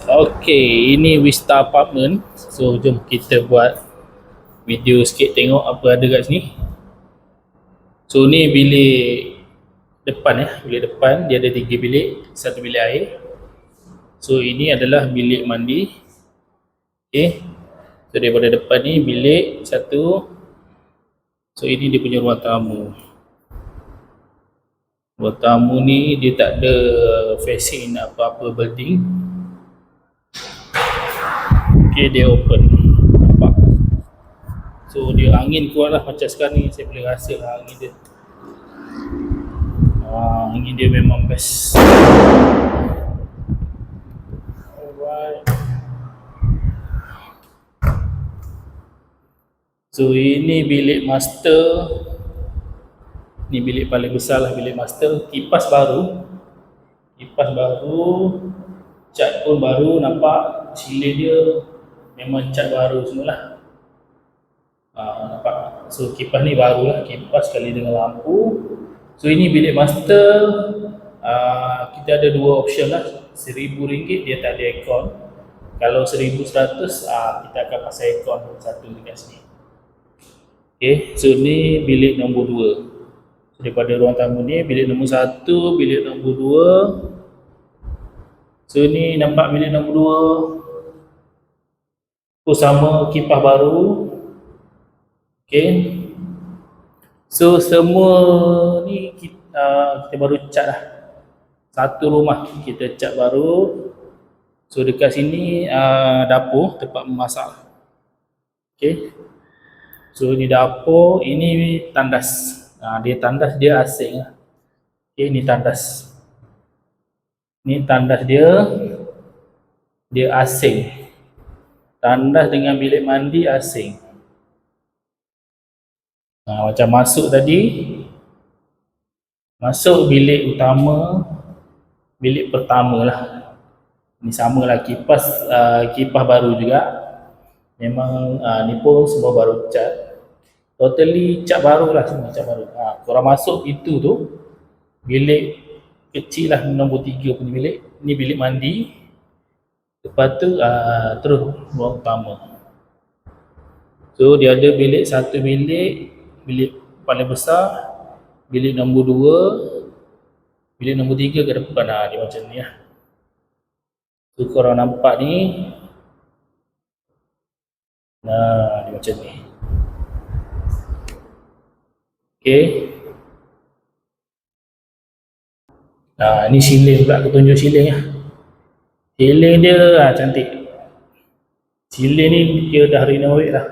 Okay, ini Vista Apartment. So, jom kita buat video sikit tengok apa ada kat sini. So, ni bilik depan ya. Bilik depan, dia ada tiga bilik. Satu bilik air. So, ini adalah bilik mandi. Okay. So, daripada depan ni bilik satu. So, ini dia punya ruang tamu. Ruang tamu ni dia tak ada facing apa-apa building. Okay, dia open. Nampak? So, dia angin kuat lah macam sekarang ni. Saya boleh rasa lah angin dia. Ah, angin dia memang best. So, ini bilik master. Ni bilik paling besar lah bilik master. Kipas baru. Kipas baru. Cat pun baru nampak. Ceiling dia memang cat baru semualah. Ha, nampak? So kipas ni barulah kipas sekali dengan lampu. So ini bilik master. Uh, kita ada dua option lah. RM1,000 dia tak ada aircon. Kalau RM1,100 uh, kita akan pasang aircon satu dekat sini. Okay, so ni bilik nombor dua. So, daripada ruang tamu ni bilik nombor satu, bilik nombor dua. So ni nampak bilik nombor dua. Tu sama kipas baru. Okay. So semua ni kita, uh, kita baru cat lah. Satu rumah kita cat baru. So dekat sini uh, dapur tempat memasak. Okay. So ni dapur, ini tandas. Uh, dia tandas dia asing lah. Okay, ni tandas. Ni tandas dia. Dia asing. Tandas dengan bilik mandi asing. Ha, macam masuk tadi. Masuk bilik utama. Bilik pertama lah. Ni sama lah kipas, uh, kipas baru juga. Memang uh, ni pun semua baru cat. Totally cat baru lah semua cat baru. Ha, korang masuk itu tu. Bilik kecil lah nombor tiga punya bilik. Ni bilik mandi. Lepas tu uh, terus ruang utama. So dia ada bilik satu bilik, bilik paling besar, bilik nombor dua, bilik nombor tiga ke depan lah dia macam ni lah. So korang nampak ni. Nah dia macam ni. Okay. Nah ni siling pula tunjuk siling lah. Ceiling dia ah, cantik. Ceiling ni dia dah renovate lah.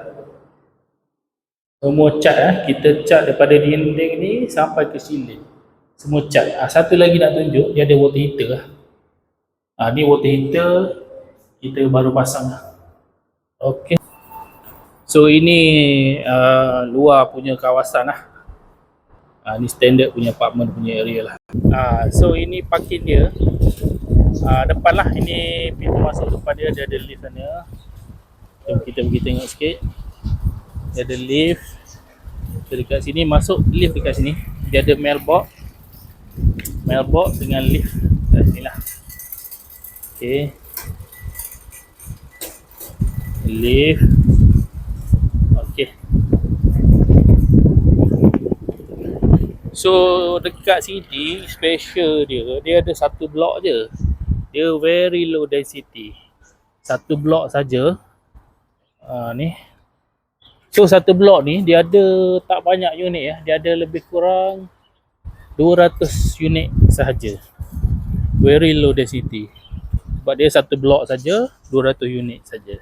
Semua cat ah, kita cat daripada dinding ni sampai ke ceiling. Semua cat. Ah, satu lagi nak tunjuk, dia ada water heater lah. Ah, ni water heater kita baru pasang lah. Okay. So ini uh, luar punya kawasan lah. Ah, ni standard punya apartment punya area lah. Ah, so ini parking dia uh, depan lah. Ini pintu masuk depan dia dia ada lift sana. Kita pergi tengok sikit. Dia ada lift. So, dekat sini masuk lift dekat sini. Dia ada mailbox. Mailbox dengan lift kat sini lah. Ok lift. So dekat sini special dia. Dia ada satu blok je dia very low density. Satu blok saja. Uh, ni. So satu blok ni dia ada tak banyak unit ya. Dia ada lebih kurang 200 unit sahaja. Very low density. Sebab dia satu blok saja 200 unit saja.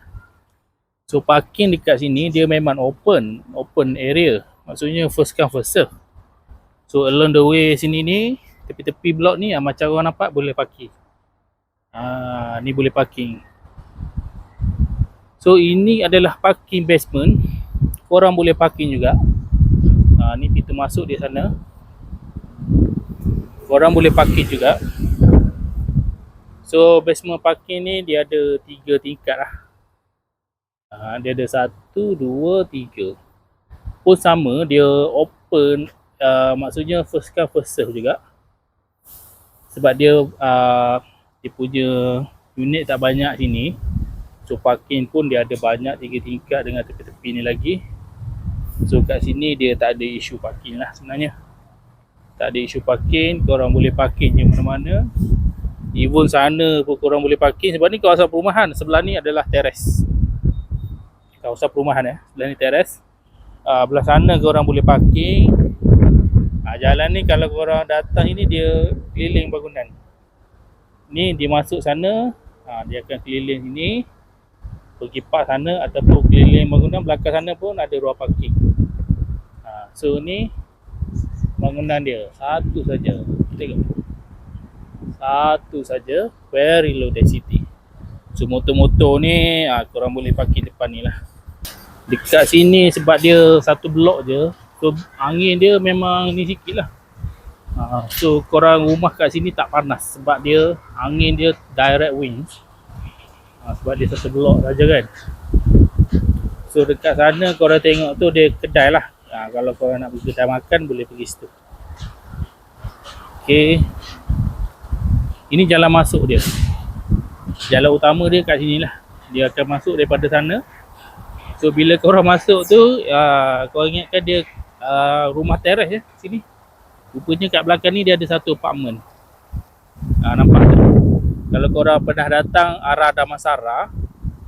So parking dekat sini dia memang open open area. Maksudnya first come first serve. So along the way sini ni tepi-tepi blok ni ah, macam orang nampak boleh parking Ah, ni boleh parking. So ini adalah parking basement. Korang boleh parking juga. Ah, ni pintu masuk di sana. Korang boleh parking juga. So basement parking ni dia ada tiga tingkat lah. Ah, dia ada satu, dua, tiga. Pun sama dia open. Uh, maksudnya first come first serve juga. Sebab dia uh, dia punya unit tak banyak sini. So parking pun dia ada banyak tiga tingkat dengan tepi-tepi ni lagi. So kat sini dia tak ada isu parking lah sebenarnya. Tak ada isu parking, korang boleh parking je mana-mana. Even sana pun korang boleh parking sebab ni kawasan perumahan. Sebelah ni adalah teres. Kawasan perumahan eh. Sebelah ni teres. Uh, belah sana korang boleh parking. Uh, jalan ni kalau korang datang ini dia keliling bangunan. Ni dia masuk sana, uh, dia akan keliling sini. Pergi park sana ataupun keliling bangunan belakang sana pun ada ruang parking. Uh, so ni bangunan dia satu saja. Tengok. Satu saja very low density. So motor-motor ni ah, korang boleh parking depan ni lah. Dekat sini sebab dia satu blok je. So angin dia memang ni sikit lah. Ah, so korang rumah kat sini tak panas sebab dia angin dia direct winds. Ah, sebab dia satu blok saja kan. So dekat sana korang tengok tu dia kedai lah. Ah, kalau korang nak pergi kedai makan boleh pergi situ. Okay. Ini jalan masuk dia. Jalan utama dia kat sini lah. Dia akan masuk daripada sana. So bila korang masuk tu, uh, korang ingatkan dia uh, rumah teres ya sini. Rupanya kat belakang ni dia ada satu apartment. Uh, nampak tu? Kalau korang pernah datang arah Damansara,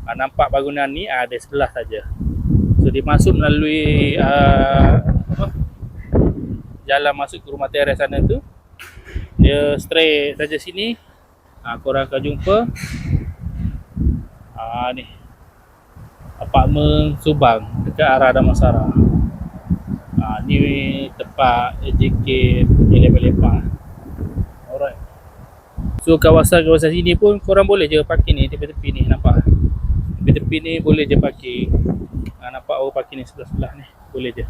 uh, nampak bangunan ni uh, ada sebelah saja. So dia masuk melalui uh, apa? jalan masuk ke rumah teres sana tu dia straight saja sini ha, korang akan jumpa ha, ni apartmen Subang dekat arah Damansara ha, ni tempat AJK punya lepak-lepak alright. So kawasan-kawasan sini pun korang boleh je parking ni tepi-tepi ni nampak? Tepi-tepi ni boleh je parking. Ha, nampak orang parking ni sebelah-sebelah ni? Boleh je